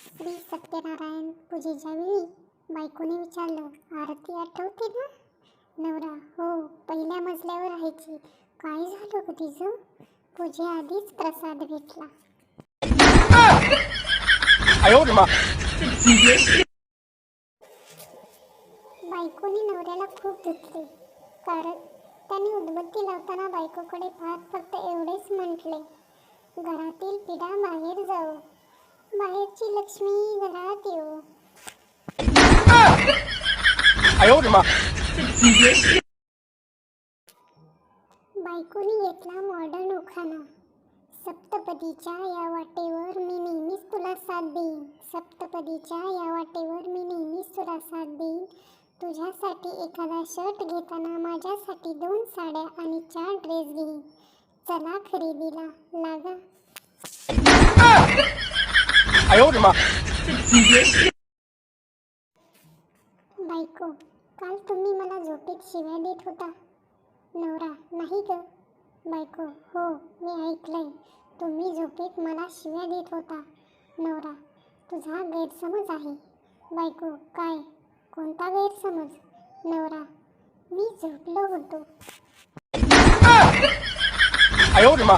श्री सत्यनारायण पूजेच्या वेळी बायकोने विचारलं आरती आठवते ना? नवरा हो पहिल्या मजल्यावर राहायची. काय झालं ग तिचं? पूजेआधीच प्रसाद भेटला बायकोने नवऱ्याला खूप धुतले कारण त्याने उदबत्ती लावताना बायकोकडे पाहत फक्त एवढेच म्हटले घरातील पिढा बाहेर जाऊ बाहेरची लक्ष्मी घरात येऊ. बायकोनी घेतला मॉडर्न ओखाना सप्तपदीच्या या वाटेवर मी नेहमीच तुला साथ देईन. सप्तपदीच्या या वाटेवर मी नेहमीच तुला साथ देईन. तुझ्यासाठी एखादा शर्ट घेताना माझ्यासाठी दोन साड्या आणि चार ड्रेस घेईन. चला खरेदीला लागा. 哎呦我的妈！ बायको काल तुम्ही मला झोपेत शिव्या देत होता नवरा नाही ग बायको हो मी ऐकलंय तुम्ही झोपेत मला शिव्या देत होता नवरा तुझा गैरसमज आहे बायको काय कोणता गैरसमज नवरा मी झोपलो होतो 哎呦我的妈！